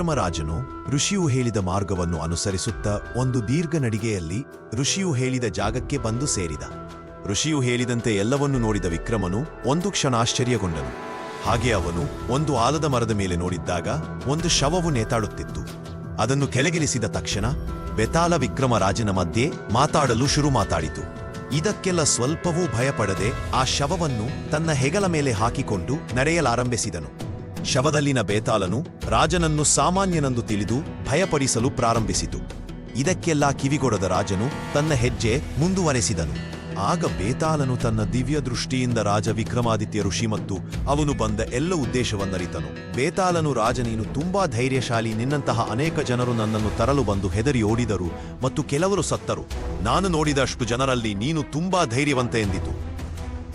ವಿಕ್ರಮರಾಜನು ಋಷಿಯು ಹೇಳಿದ ಮಾರ್ಗವನ್ನು ಅನುಸರಿಸುತ್ತಾ ಒಂದು ದೀರ್ಘ ನಡಿಗೆಯಲ್ಲಿ ಋಷಿಯು ಹೇಳಿದ ಜಾಗಕ್ಕೆ ಬಂದು ಸೇರಿದ. ಋಷಿಯು ಹೇಳಿದಂತೆ ಎಲ್ಲವನ್ನೂ ನೋಡಿದ ವಿಕ್ರಮನು ಒಂದು ಕ್ಷಣ ಆಶ್ಚರ್ಯಗೊಂಡನು. ಹಾಗೆ ಅವನು ಒಂದು ಆಲದ ಮರದ ಮೇಲೆ ನೋಡಿದ್ದಾಗ ಒಂದು ಶವವು ನೇತಾಡುತ್ತಿತ್ತು. ಅದನ್ನು ಕೆಳಗಿಳಿಸಿದ ತಕ್ಷಣ ಬೆತಾಲ ವಿಕ್ರಮರಾಜನ ಮಧ್ಯೆ ಮಾತಾಡಲು ಶುರು ಮಾತಾಡಿತು. ಇದಕ್ಕೆಲ್ಲ ಸ್ವಲ್ಪವೂ ಭಯಪಡದೆ ಆ ಶವವನ್ನು ತನ್ನ ಹೆಗಲ ಮೇಲೆ ಹಾಕಿಕೊಂಡು ನಡೆಯಲಾರಂಭಿಸಿದನು. ಶವದಲ್ಲಿನ ಬೇತಾಲನು ರಾಜನನ್ನು ಸಾಮಾನ್ಯನೆಂದು ತಿಳಿದು ಭಯಪಡಿಸಲು ಪ್ರಾರಂಭಿಸಿತು. ಇದಕ್ಕೆಲ್ಲ ಕಿವಿಗೊಡದ ರಾಜನು ತನ್ನ ಹೆಜ್ಜೆ ಮುಂದುವರೆಸಿದನು. ಆಗ ಬೇತಾಲನು ತನ್ನ ದಿವ್ಯ ದೃಷ್ಟಿಯಿಂದ ರಾಜ ವಿಕ್ರಮಾದಿತ್ಯ ಋಷಿ ಮತ್ತು ಅವನು ಬಂದ ಎಲ್ಲ ಉದ್ದೇಶವನ್ನರಿತನು. ಬೇತಾಲನು ರಾಜ, ನೀನು ತುಂಬಾ ಧೈರ್ಯಶಾಲಿ, ನಿನ್ನಂತಹ ಅನೇಕ ಜನರು ನನ್ನನ್ನು ತರಲು ಬಂದು ಹೆದರಿ ಓಡಿದರು ಮತ್ತು ಕೆಲವರು ಸತ್ತರು. ನಾನು ನೋಡಿದಷ್ಟು ಜನರಲ್ಲಿ ನೀನು ತುಂಬಾ ಧೈರ್ಯವಂತ ಎಂದಿತು.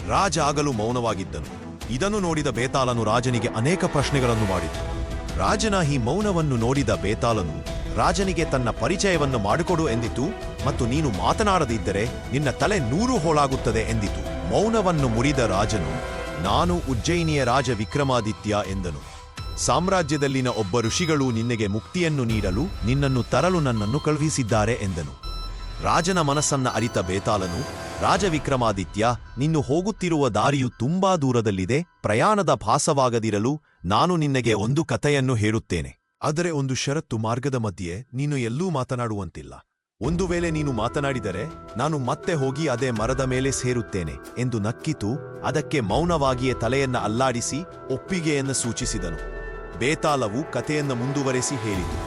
ರಾಜ ಆಗಲು ಮೌನವಾಗಿದ್ದನು. ಇದನ್ನು ನೋಡಿದ ಬೇತಾಲನು ರಾಜನಿಗೆ ಅನೇಕ ಪ್ರಶ್ನೆಗಳನ್ನು ಮಾಡಿತು. ರಾಜನ ಈ ಮೌನವನ್ನು ನೋಡಿದ ಬೇತಾಲನು, ರಾಜನಿಗೆ ತನ್ನ ಪರಿಚಯವನ್ನು ಮಾಡಿಕೊಡು ಎಂದಿತು, ಮತ್ತು ನೀನು ಮಾತನಾಡದಿದ್ದರೆ ನಿನ್ನ ತಲೆ ನೂರು ಹೋಳಾಗುತ್ತದೆ ಎಂದಿತು. ಮೌನವನ್ನು ಮುರಿದ ರಾಜನು, ನಾನು ಉಜ್ಜಯಿನಿಯ ರಾಜ ವಿಕ್ರಮಾದಿತ್ಯ ಎಂದನು. ಸಾಮ್ರಾಜ್ಯದಲ್ಲಿನ ಒಬ್ಬ ಋಷಿಗಳು ನಿನ್ನೆಗೆ ಮುಕ್ತಿಯನ್ನು ನೀಡಲು ನಿನ್ನನ್ನು ತರಲು ನನ್ನನ್ನು ಕಳುಹಿಸಿದ್ದಾರೆ ಎಂದನು. ರಾಜನ ಮನಸ್ಸನ್ನ ಅರಿತ ಬೇತಾಲನು ರಾಜ ವಿಕ್ರಮಾದಿತ್ಯ ನಿನ್ನು ಹೋಗುತ್ತಿರುವ ದಾರಿಯು ತುಂಬಾ ದೂರದಲ್ಲಿದೆ, ಪ್ರಯಾಣದ ಭಾಸವಾಗದಿರಲು ನಾನು ನಿನಗೆ ಒಂದು ಕಥೆಯನ್ನು ಹೇಳುತ್ತೇನೆ. ಆದರೆ ಒಂದು ಷರತ್ತು ಮಾರ್ಗದ ಮಧ್ಯೆ ನೀನು ಎಲ್ಲೂ ಮಾತನಾಡುವಂತಿಲ್ಲ. ಒಂದು ವೇಳೆ ನೀನು ಮಾತನಾಡಿದರೆ ನಾನು ಮತ್ತೆ ಹೋಗಿ ಅದೇ ಮರದ ಮೇಲೆ ಸೇರುತ್ತೇನೆ, ಎಂದು ನಕ್ಕಿತು, ಅದಕ್ಕೆ ಮೌನವಾಗಿಯೇ ತಲೆಯನ್ನ ಅಲ್ಲಾಡಿಸಿ ಒಪ್ಪಿಗೆಯನ್ನು ಸೂಚಿಸಿದನು. ಬೇತಾಲವು ಕಥೆಯನ್ನು ಮುಂದುವರೆಸಿ ಹೇಳಿತು.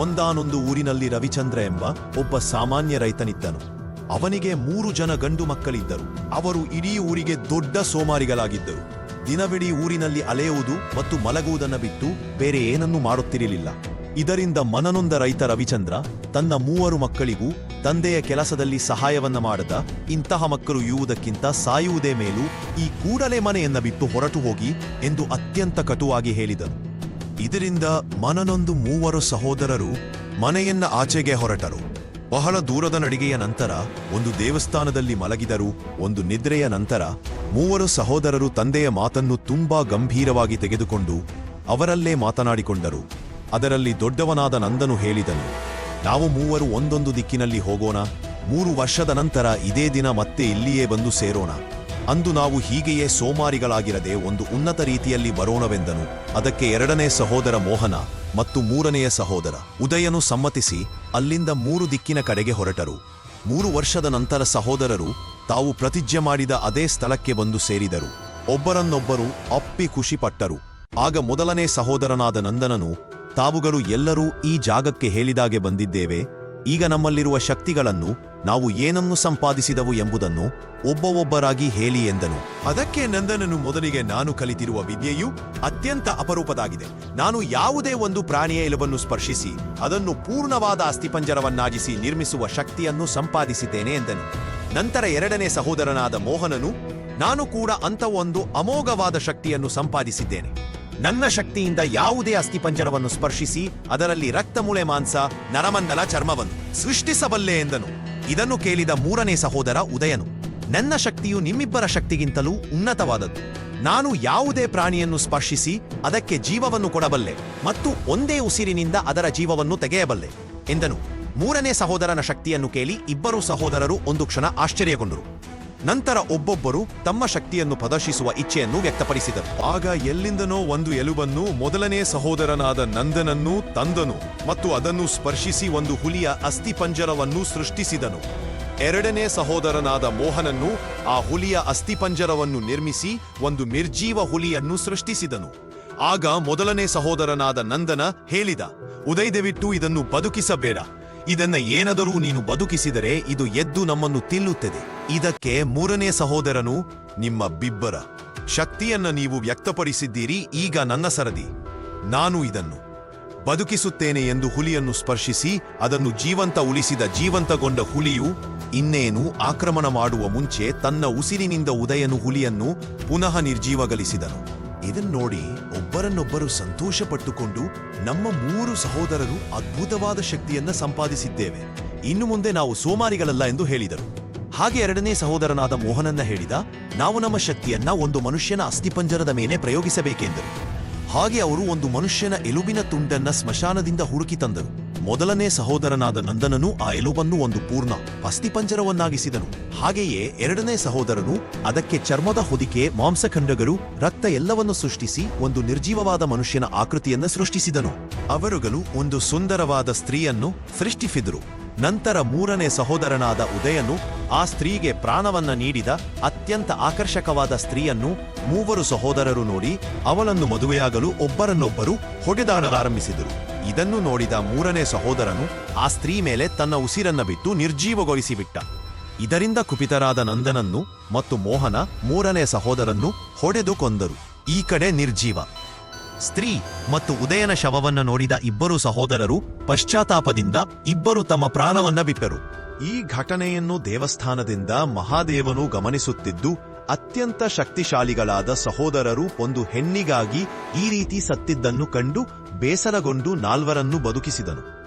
ಒಂದಾನೊಂದು ಊರಿನಲ್ಲಿ ರವಿಚಂದ್ರ ಎಂಬ ಒಬ್ಬ ಸಾಮಾನ್ಯ ರೈತನಿದ್ದನು. ಅವನಿಗೆ ಮೂರು ಜನ ಗಂಡು ಮಕ್ಕಳಿದ್ದರು. ಅವರು ಇಡೀ ಊರಿಗೆ ದೊಡ್ಡ ಸೋಮಾರಿಗಳಾಗಿದ್ದರು. ದಿನವಿಡೀ ಊರಿನಲ್ಲಿ ಅಲೆಯುವುದು ಮತ್ತು ಮಲಗುವುದನ್ನು ಬಿಟ್ಟು ಬೇರೆ ಏನನ್ನೂ ಮಾಡುತ್ತಿರಲಿಲ್ಲ. ಇದರಿಂದ ಮನನೊಂದ ರೈತ ರವಿಚಂದ್ರ ತನ್ನ ಮೂವರು ಮಕ್ಕಳಿಗೂ ತಂದೆಯ ಕೆಲಸದಲ್ಲಿ ಸಹಾಯವನ್ನ ಮಾಡದ ಇಂತಹ ಮಕ್ಕಳು ಇಯುವುದಕ್ಕಿಂತ ಸಾಯುವುದೇ ಮೇಲೂ ಈ ಕೂಡಲೇ ಮನೆಯನ್ನ ಬಿಟ್ಟು ಹೊರಟು ಹೋಗಿ ಎಂದು ಅತ್ಯಂತ ಕಟುವಾಗಿ ಹೇಳಿದರು. ಇದರಿಂದ ಮನನೊಂದು ಮೂವರು ಸಹೋದರರು ಮನೆಯನ್ನ ಆಚೆಗೆ ಹೊರಟರು. ಬಹಳ ದೂರದ ನಡಿಗೆಯ ನಂತರ ಒಂದು ದೇವಸ್ಥಾನದಲ್ಲಿ ಮಲಗಿದರು ಒಂದು ನಿದ್ರೆಯ ನಂತರ ಮೂವರು ಸಹೋದರರು ತಂದೆಯ ಮಾತನ್ನು ತುಂಬಾ ಗಂಭೀರವಾಗಿ ತೆಗೆದುಕೊಂಡು ಅವರಲ್ಲೇ ಮಾತನಾಡಿಕೊಂಡರು. ಅದರಲ್ಲಿ ದೊಡ್ಡವನಾದ ನಂದನು ಹೇಳಿದನು, ನಾವು ಮೂವರು ಒಂದೊಂದು ದಿಕ್ಕಿನಲ್ಲಿ ಹೋಗೋಣ, ಮೂರು ವರ್ಷದ ನಂತರ ಇದೇ ದಿನ ಮತ್ತೆ ಇಲ್ಲಿಯೇ ಬಂದು ಸೇರೋಣ. ಅಂದು ನಾವು ಹೀಗೆಯೇ ಸೋಮಾರಿಗಳಾಗಿರದೆ ಒಂದು ಉನ್ನತ ರೀತಿಯಲ್ಲಿ ಬರೋಣವೆಂದನು. ಅದಕ್ಕೆ ಎರಡನೇ ಸಹೋದರ ಮೋಹನ ಮತ್ತು ಮೂರನೆಯ ಸಹೋದರ, ಉದಯನು ಸಮ್ಮತಿಸಿ ಅಲ್ಲಿಂದ ಮೂರು ದಿಕ್ಕಿನ ಕಡೆಗೆ ಹೊರಟರು. ಮೂರು ವರ್ಷದ ನಂತರ ಸಹೋದರರು ತಾವು ಪ್ರತಿಜ್ಞೆ ಮಾಡಿದ ಅದೇ ಸ್ಥಳಕ್ಕೆ ಬಂದು ಸೇರಿದರು. ಒಬ್ಬರನ್ನೊಬ್ಬರು ಅಪ್ಪಿ ಖುಷಿಪಟ್ಟರು. ಆಗ ಮೊದಲನೇ ಸಹೋದರನಾದ ನಂದನನು, ತಾವುಗಳು ಎಲ್ಲರೂ ಈ ಜಾಗಕ್ಕೆ ಹೇಳಿದಾಗೆ ಬಂದಿದ್ದೇವೆ ಈಗ ನಮ್ಮಲ್ಲಿರುವ ಶಕ್ತಿಗಳನ್ನು ನಾವು ಏನನ್ನು ಸಂಪಾದಿಸಿದವು ಎಂಬುದನ್ನು ಒಬ್ಬ ಒಬ್ಬರಾಗಿ ಹೇಳಿ ಎಂದನು. ಅದಕ್ಕೆ ನಂದನನು ಮೊದಲಿಗೆ ನಾನು ಕಲಿತಿರುವ ವಿದ್ಯೆಯು ಅತ್ಯಂತ ಅಪರೂಪದಾಗಿದೆ. ನಾನು ಯಾವುದೇ ಒಂದು ಪ್ರಾಣಿಯ ಎಲುಬನ್ನು ಸ್ಪರ್ಶಿಸಿ, ಅದನ್ನು ಪೂರ್ಣವಾದ ಅಸ್ಥಿಪಂಜರವನ್ನಾಗಿಸಿ ನಿರ್ಮಿಸುವ ಶಕ್ತಿಯನ್ನು ಸಂಪಾದಿಸಿದ್ದೇನೆ ಎಂದನು. ನಂತರ ಎರಡನೇ ಸಹೋದರನಾದ ಮೋಹನನು, ನಾನು ಕೂಡ ಅಂತ ಒಂದು ಅಮೋಘವಾದ ಶಕ್ತಿಯನ್ನು ಸಂಪಾದಿಸಿದ್ದೇನೆ. ನನ್ನ ಶಕ್ತಿಯಿಂದ ಯಾವುದೇ ಅಸ್ಥಿಪಂಜರವನ್ನು ಸ್ಪರ್ಶಿಸಿ ಅದರಲ್ಲಿ ರಕ್ತಮೂಳೆ ಮಾಂಸ, ನರಮಂಡಲ ಚರ್ಮವನ್ನು ಸೃಷ್ಟಿಸಬಲ್ಲೆ ಎಂದನು. ಇದನ್ನು ಕೇಳಿದ ಮೂರನೇ ಸಹೋದರ ಉದಯನು, ನನ್ನ ಶಕ್ತಿಯು ನಿಮ್ಮಿಬ್ಬರ ಶಕ್ತಿಗಿಂತಲೂ ಉನ್ನತವಾದದ್ದು. ನಾನು ಯಾವುದೇ ಪ್ರಾಣಿಯನ್ನು ಸ್ಪರ್ಶಿಸಿ ಅದಕ್ಕೆ ಜೀವವನ್ನು ಕೊಡಬಲ್ಲೆ ಮತ್ತು ಒಂದೇ ಉಸಿರಿನಿಂದ ಅದರ ಜೀವವನ್ನು ತೆಗೆಯಬಲ್ಲೆ, ಎಂದನು. ಮೂರನೇ ಸಹೋದರನ ಶಕ್ತಿಯನ್ನು ಕೇಳಿ ಇಬ್ಬರು ಸಹೋದರರು ಒಂದು ಕ್ಷಣ ಆಶ್ಚರ್ಯಗೊಂಡರು. ನಂತರ ಒಬ್ಬೊಬ್ಬರು ತಮ್ಮ ಶಕ್ತಿಯನ್ನು ಪ್ರದರ್ಶಿಸುವ ಇಚ್ಛೆಯನ್ನು ವ್ಯಕ್ತಪಡಿಸಿದರು. ಆಗ ಎಲ್ಲಿಂದನೋ ಒಂದು ಎಲುಬನ್ನು ಮೊದಲನೇ ಸಹೋದರನಾದ ನಂದನನ್ನು ತಂದನು ಮತ್ತು ಅದನ್ನು ಸ್ಪರ್ಶಿಸಿ ಒಂದು ಹುಲಿಯ ಅಸ್ಥಿಪಂಜರವನ್ನು ಸೃಷ್ಟಿಸಿದನು. ಎರಡನೇ ಸಹೋದರನಾದ ಮೋಹನನ್ನು ಆ ಹುಲಿಯ ಅಸ್ಥಿಪಂಜರವನ್ನು ನಿರ್ಮಿಸಿ ಒಂದು ನಿರ್ಜೀವ ಹುಲಿಯನ್ನು ಸೃಷ್ಟಿಸಿದನು. ಆಗ ಮೊದಲನೇ ಸಹೋದರನಾದ ನಂದನ ಹೇಳಿದ, ಉದಯದವಿಟ್ಟು ಇದನ್ನು ಬದುಕಿಸಬೇಡ. ಇದನ್ನ ಏನಾದರೂ ನೀನು ಬದುಕಿಸಿದರೆ ಇದು ಎದ್ದು ನಮ್ಮನ್ನು ತಿಲ್ಲುತ್ತದೆ. ಇದಕ್ಕೆ ಮೂರನೇ ಸಹೋದರನು ನಿಮ್ಮ ಬಿಬ್ಬರ. ಶಕ್ತಿಯನ್ನ ನೀವು ವ್ಯಕ್ತಪಡಿಸಿದ್ದೀರಿ, ಈಗ ನನ್ನ ಸರದಿ. ನಾನು ಇದನ್ನು ಬದುಕಿಸುತ್ತೇನೆ ಎಂದು ಹುಲಿಯನ್ನು ಸ್ಪರ್ಶಿಸಿ, ಅದನ್ನು ಜೀವಂತ ಉಳಿಸಿದ ಜೀವಂತಗೊಂಡ ಹುಲಿಯು ಇನ್ನೇನು ಆಕ್ರಮಣ ಮಾಡುವ ಮುಂಚೆ ತನ್ನ ಉಸಿರಿನಿಂದ ಉದಯನು ಹುಲಿಯನ್ನು ಪುನಃ ನಿರ್ಜೀವಗೊಳಿಸಿದನು. ಇದನ್ನು ನೋಡಿ ಒಬ್ಬರನ್ನೊಬ್ಬರು ಸಂತೋಷಪಟ್ಟುಕೊಂಡು ನಮ್ಮ ಮೂರು ಸಹೋದರರು ಅದ್ಭುತವಾದ ಶಕ್ತಿಯನ್ನ ಸಂಪಾದಿಸಿದ್ದೇವೆ. ಇನ್ನು ಮುಂದೆ ನಾವು ಸೋಮಾರಿಗಳಲ್ಲ ಎಂದು ಹೇಳಿದರು. ಹಾಗೆ ಎರಡನೇ ಸಹೋದರನಾದ ಮೋಹನನ್ನ ಹೇಳಿದ, ನಾವು ನಮ್ಮ ಶಕ್ತಿಯನ್ನ ಒಂದು ಮನುಷ್ಯನ ಅಸ್ಥಿಪಂಜರದ ಮೇಲೆ ಪ್ರಯೋಗಿಸಬೇಕೆಂದರು. ಹಾಗೆ ಅವರು ಒಂದು ಮನುಷ್ಯನ ಎಲುಬಿನ ತುಂಡನ್ನ ಸ್ಮಶಾನದಿಂದ ಹುಡುಕಿ ತಂದರು. ಮೊದಲನೇ ಸಹೋದರನಾದ ನಂದನನು ಆ ಎಲುಬನ್ನು ಒಂದು ಪೂರ್ಣ ಅಸ್ಥಿಪಂಜರವನ್ನಾಗಿಸಿದನು. ಹಾಗೆಯೇ ಎರಡನೇ ಸಹೋದರನು ಅದಕ್ಕೆ ಚರ್ಮದ ಹೊದಿಕೆ, ಮಾಂಸಖಂಡಗಳು, ರಕ್ತ ಎಲ್ಲವನ್ನು ಸೃಷ್ಟಿಸಿ ಒಂದು ನಿರ್ಜೀವವಾದ ಮನುಷ್ಯನ ಆಕೃತಿಯನ್ನು ಸೃಷ್ಟಿಸಿದನು. ಅವರುಗಳು ಒಂದು ಸುಂದರವಾದ ಸ್ತ್ರೀಯನ್ನು ಸೃಷ್ಟಿಸಿದರು. ನಂತರ ಮೂರನೇ ಸಹೋದರನಾದ ಉದಯನು ಆ ಸ್ತ್ರೀಗೆ ಪ್ರಾಣವನ್ನ ನೀಡಿದ ಅತ್ಯಂತ ಆಕರ್ಷಕವಾದ ಸ್ತ್ರೀಯನ್ನು ಮೂವರು ಸಹೋದರರು ನೋಡಿ ಅವಳನ್ನು ಮದುವೆಯಾಗಲು ಒಬ್ಬರನ್ನೊಬ್ಬರು ಹೊಡೆದಾಡಲಾರಂಭಿಸಿದರು ಇದನ್ನು ನೋಡಿದ ಮೂರನೇ ಸಹೋದರನು ಆ ಸ್ತ್ರೀ ಮೇಲೆ ತನ್ನ ಉಸಿರನ್ನ ಬಿಟ್ಟು ನಿರ್ಜೀವಗೊಳಿಸಿಬಿಟ್ಟ. ಇದರಿಂದ ಕುಪಿತರಾದ ನಂದನನ್ನು ಮತ್ತು ಮೋಹನ ಮೂರನೇ ಸಹೋದರನ್ನು ಹೊಡೆದು ಕೊಂದರು. ಈ ಕಡೆ ನಿರ್ಜೀವ. ಸ್ತ್ರೀ ಮತ್ತು ಉದಯನ ಶವವನ್ನು ನೋಡಿದ ಇಬ್ಬರು ಸಹೋದರರು ಪಶ್ಚಾತ್ತಾಪದಿಂದ ಇಬ್ಬರು ತಮ್ಮ ಪ್ರಾಣವನ್ನ ಬಿಟ್ಟರು. ಈ ಘಟನೆಯನ್ನು ದೇವಸ್ಥಾನದಿಂದ ಮಹಾದೇವನು ಗಮನಿಸುತ್ತಿದ್ದು ಅತ್ಯಂತ ಶಕ್ತಿಶಾಲಿಗಳಾದ ಸಹೋದರರು ಒಂದು ಹೆಣ್ಣಿಗಾಗಿ ಈ ರೀತಿ ಸತ್ತಿದ್ದನ್ನು ಕಂಡು ಬೇಸರಗೊಂಡು ನಾಲ್ವರನ್ನು ಬದುಕಿಸಿದನು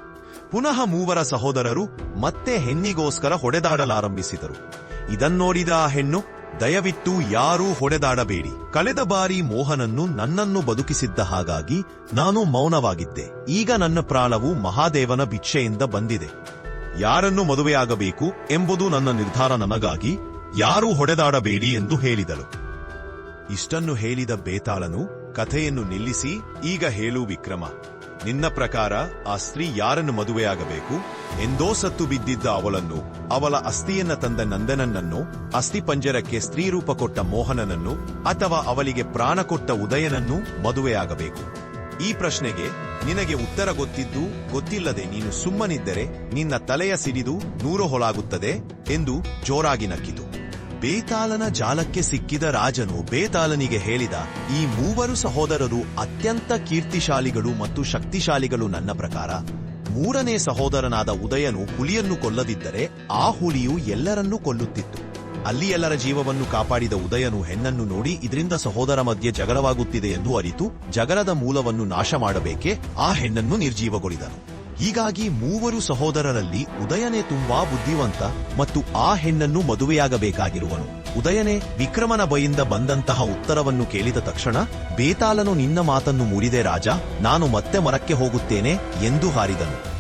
ಪುನಃ ಮೂವರ ಸಹೋದರರು ಮತ್ತೆ ಹೆಣ್ಣಿಗೋಸ್ಕರ ಹೊಡೆದಾಡಲಾರಂಭಿಸಿದರು. ಇದನ್ನೋಡಿದ ಆ ಹೆಣ್ಣು, ದಯವಿಟ್ಟು ಯಾರೂ ಹೊಡೆದಾಡಬೇಡಿ. ಕಳೆದ ಬಾರಿ ಮೋಹನನ್ನು ನನ್ನನ್ನು ಬದುಕಿಸಿದ್ದ ಹಾಗಾಗಿ ನಾನು ಮೌನವಾಗಿದ್ದೆ. ಈಗ ನನ್ನ ಪ್ರಾಣವು ಮಹಾದೇವನ ಭಿಕ್ಷೆಯಿಂದ ಬಂದಿದೆ. ಯಾರನ್ನು ಮದುವೆಯಾಗಬೇಕು ಎಂಬುದು ನನ್ನ ನಿರ್ಧಾರ ನನಗಾಗಿ. ಯಾರೂ ಹೊಡೆದಾಡಬೇಡಿ ಎಂದು ಹೇಳಿದಳು. ಇಷ್ಟನ್ನು ಹೇಳಿದ ಬೇತಾಳನು ಕಥೆಯನ್ನು ನಿಲ್ಲಿಸಿ, ಈಗ ಹೇಳು ವಿಕ್ರಮ, ನಿನ್ನ ಪ್ರಕಾರ ಆ ಸ್ತ್ರೀ ಯಾರನ್ನು ಮದುವೆಯಾಗಬೇಕು? ಎಂದೋ ಸತ್ತು ಬಿದ್ದಿದ್ದ ಅವಳನ್ನು, ಅವಳ ಅಸ್ಥಿಯನ್ನ ತಂದ ನಂದನನ್ನನ್ನು ಅಸ್ಥಿಪಂಜರಕ್ಕೆ ಸ್ತ್ರೀ ರೂಪ ಕೊಟ್ಟ ಮೋಹನನನ್ನು, ಅಥವಾ ಅವಳಿಗೆ ಪ್ರಾಣ ಕೊಟ್ಟ ಉದಯನನ್ನು ಮದುವೆಯಾಗಬೇಕು? ಈ ಪ್ರಶ್ನೆಗೆ ನಿನಗೆ ಉತ್ತರ ಗೊತ್ತಿದ್ದು, ಗೊತ್ತಿಲ್ಲದೆ ನೀನು ಸುಮ್ಮನಿದ್ದರೆ ನಿನ್ನ ತಲೆಯ ಸಿಡಿದು ನೂರು ಹೊಳಾಗುತ್ತದೆ ಎಂದು ಜೋರಾಗಿ ನಕ್ಕಿತು. ಬೇತಾಳನ ಜಾಲಕ್ಕೆ ಸಿಕ್ಕಿದ ರಾಜನು ಬೇತಾಲನಿಗೆ ಹೇಳಿದ, ಈ ಮೂವರು ಸಹೋದರರು ಅತ್ಯಂತ ಕೀರ್ತಿಶಾಲಿಗಳು ಮತ್ತು ಶಕ್ತಿಶಾಲಿಗಳು ನನ್ನ ಪ್ರಕಾರ. ಮೂರನೇ ಸಹೋದರನಾದ ಉದಯನು ಹುಲಿಯನ್ನು ಕೊಲ್ಲದಿದ್ದರೆ ಆ ಹುಲಿಯು ಎಲ್ಲರನ್ನೂ ಕೊಲ್ಲುತ್ತಿತ್ತು. ಅಲ್ಲಿ ಎಲ್ಲರ ಜೀವವನ್ನು ಕಾಪಾಡಿದ ಉದಯನು ಹೆಣ್ಣನ್ನು ನೋಡಿ, ಇದರಿಂದ ಸಹೋದರ ಮಧ್ಯೆ ಜಗಳವಾಗುತ್ತಿದೆ ಎಂದು ಅರಿತು, ಜಗಳದ ಮೂಲವನ್ನು ನಾಶ ಮಾಡಬೇಕೆ ಆ ಹೆಣ್ಣನ್ನು ನಿರ್ಜೀವಗೊಳಿದನು. ಹೀಗಾಗಿ ಮೂವರು ಸಹೋದರರಲ್ಲಿ ಉದಯನೇ ತುಂಬಾ ಬುದ್ಧಿವಂತ ಮತ್ತು ಆ ಹೆಣ್ಣನ್ನು ಮದುವೆಯಾಗಬೇಕಾಗಿರುವನು. ಉದಯನೇ ವಿಕ್ರಮನ ಬೈಯಿಂದ ಬಂದಂತಹ ಉತ್ತರವನ್ನು ಕೇಳಿದ ತಕ್ಷಣ, ಬೇತಾಲನು ನಿನ್ನ ಮಾತನ್ನು ಮುರಿದೆ ರಾಜ, ನಾನು ಮತ್ತೆ ಮರಕ್ಕೆ ಹೋಗುತ್ತೇನೆ ಎಂದು ಹಾರಿದನು.